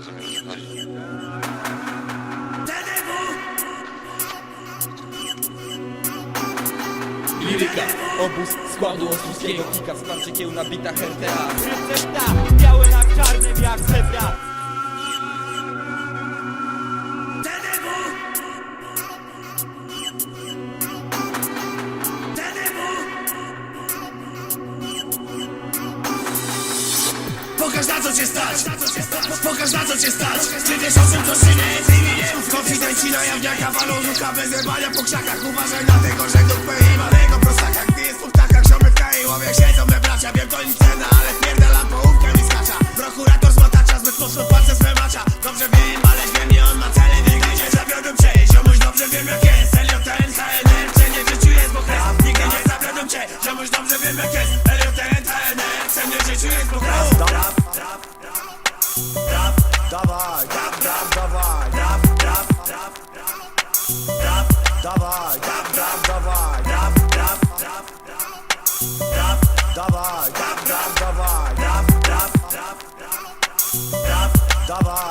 rozumiem, o. Liryka, obóz składu ostruskiego Kika z klanczykiem na bitach RTA Recepta, białe na czarnym jak zebra Pokaż na co cię stać! Konfidenci na jawniaka walą rucha bez jebania po krzakach. Uważaj na tego, że dupę i malego prostaka Gdy jest po ptakach, ziomy w kraju łowię Siedzą me bracia, wiem to nic cena Ale pierdalam połówkę mi skacza. Prokurator złotacza, zbyt mocno płacę swe macza. Dobrze wiem, ale wiem, nie on ma cele Nigdy nie zawiodłem. Cię, ziomuś dobrze wiem jak jest. LJN, HNR, cienie w życiu jest bo kres Nigdy nie zawiodłem cię, ziomuś dobrze wiem jak jest. LJN, HNR, cienie w życiu jest dawaj, dawaj, Dawaj, dab, dab, dawaj, dab, dab, dab, dab, dawaj, dab, dab, dawaj, dab, dab, dab, dab, dawaj.